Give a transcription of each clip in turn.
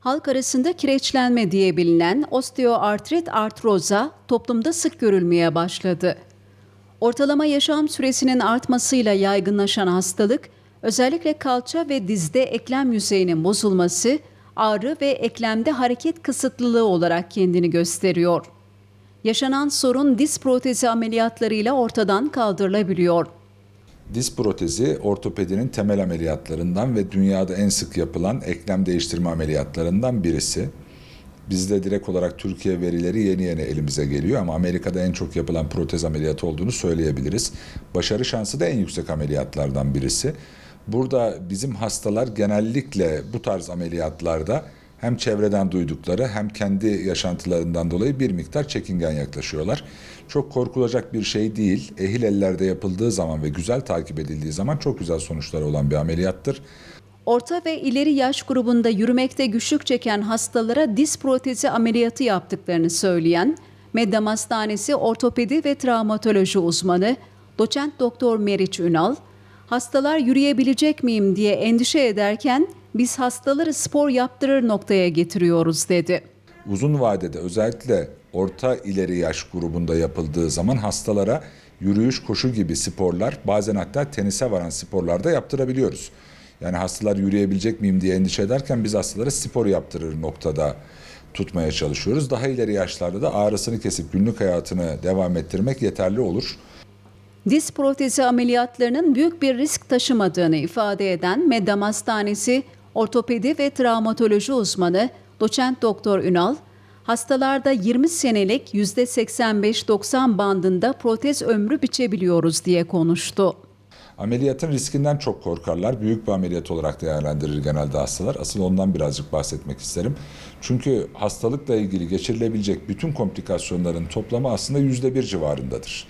Halk arasında kireçlenme diye bilinen osteoartrit artroza toplumda sık görülmeye başladı. Ortalama yaşam süresinin artmasıyla yaygınlaşan hastalık, özellikle kalça ve dizde eklem yüzeyinin bozulması, ağrı ve eklemde hareket kısıtlılığı olarak kendini gösteriyor. Yaşanan sorun diz protezi ameliyatlarıyla ortadan kaldırılabiliyor. Diz protezi ortopedinin temel ameliyatlarından ve dünyada en sık yapılan eklem değiştirme ameliyatlarından birisi. Bizde direkt olarak Türkiye verileri yeni yeni elimize geliyor ama Amerika'da en çok yapılan protez ameliyatı olduğunu söyleyebiliriz. Başarı şansı da en yüksek ameliyatlardan birisi. Burada bizim hastalar genellikle bu tarz ameliyatlarda hem çevreden duydukları hem kendi yaşantılarından dolayı bir miktar çekingen yaklaşıyorlar. Çok korkulacak bir şey değil. Ehil ellerde yapıldığı zaman ve güzel takip edildiği zaman çok güzel sonuçları olan bir ameliyattır. Orta ve ileri yaş grubunda yürümekte güçlük çeken hastalara diz protezi ameliyatı yaptıklarını söyleyen Meddam Hastanesi Ortopedi ve Travmatoloji uzmanı doçent doktor Meriç Ünal, hastalar yürüyebilecek miyim diye endişe ederken biz hastaları spor yaptırır noktaya getiriyoruz dedi. Uzun vadede özellikle orta ileri yaş grubunda yapıldığı zaman hastalara yürüyüş, koşu gibi sporlar bazen hatta tenise varan sporlarda yaptırabiliyoruz. Yani hastalar yürüyebilecek miyim diye endişe ederken biz hastalara spor yaptırır noktada tutmaya çalışıyoruz. Daha ileri yaşlarda da ağrısını kesip günlük hayatını devam ettirmek yeterli olur. Diz protezi ameliyatlarının büyük bir risk taşımadığını ifade eden Meddam Hastanesi Ortopedi ve Travmatoloji uzmanı doçent doktor Ünal, hastalarda 20 senelik %85-90 bandında protez ömrü biçebiliyoruz diye konuştu. Ameliyatın riskinden çok korkarlar. Büyük bir ameliyat olarak değerlendirir genelde hastalar. Asıl ondan birazcık bahsetmek isterim. Çünkü hastalıkla ilgili geçirilebilecek bütün komplikasyonların toplamı aslında yüzde bir civarındadır.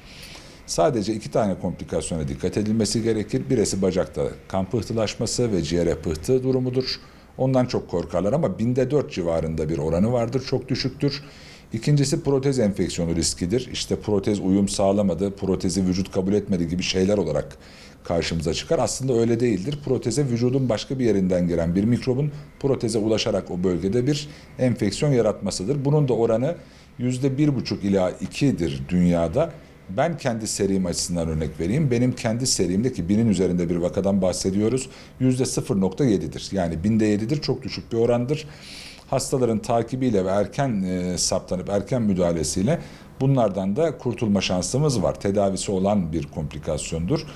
Sadece iki tane komplikasyona dikkat edilmesi gerekir. Birisi bacakta kan pıhtılaşması ve ciğere pıhtı durumudur. Ondan çok korkarlar ama binde dört civarında bir oranı vardır. Çok düşüktür. İkincisi protez enfeksiyonu riskidir. İşte protez uyum sağlamadı, protezi vücut kabul etmedi gibi şeyler olarak karşımıza çıkar. Aslında öyle değildir. Proteze vücudun başka bir yerinden giren bir mikrobun proteze ulaşarak o bölgede bir enfeksiyon yaratmasıdır. Bunun da oranı yüzde bir buçuk ila ikidir dünyada. Ben kendi serim açısından örnek vereyim. Benim kendi serimde ki binin üzerinde bir vakadan bahsediyoruz. Yüzde 0.7'dir. Yani binde 7'dir. Çok düşük bir orandır. Hastaların takibiyle ve erken e, saptanıp erken müdahalesiyle bunlardan da kurtulma şansımız var. Tedavisi olan bir komplikasyondur.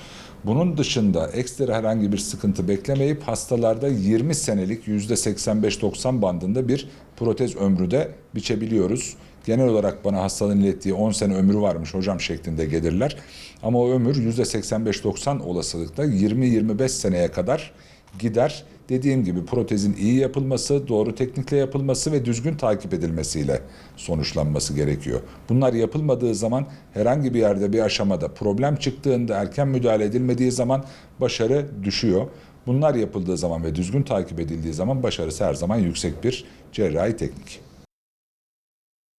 Bunun dışında ekstra herhangi bir sıkıntı beklemeyip hastalarda 20 senelik %85-90 bandında bir protez ömrü de biçebiliyoruz. Genel olarak bana hastalığın ilettiği 10 sene ömrü varmış hocam şeklinde gelirler. Ama o ömür %85-90 olasılıkla 20-25 seneye kadar gider. Dediğim gibi protezin iyi yapılması, doğru teknikle yapılması ve düzgün takip edilmesiyle sonuçlanması gerekiyor. Bunlar yapılmadığı zaman herhangi bir yerde bir aşamada problem çıktığında erken müdahale edilmediği zaman başarı düşüyor. Bunlar yapıldığı zaman ve düzgün takip edildiği zaman başarısı her zaman yüksek bir cerrahi teknik.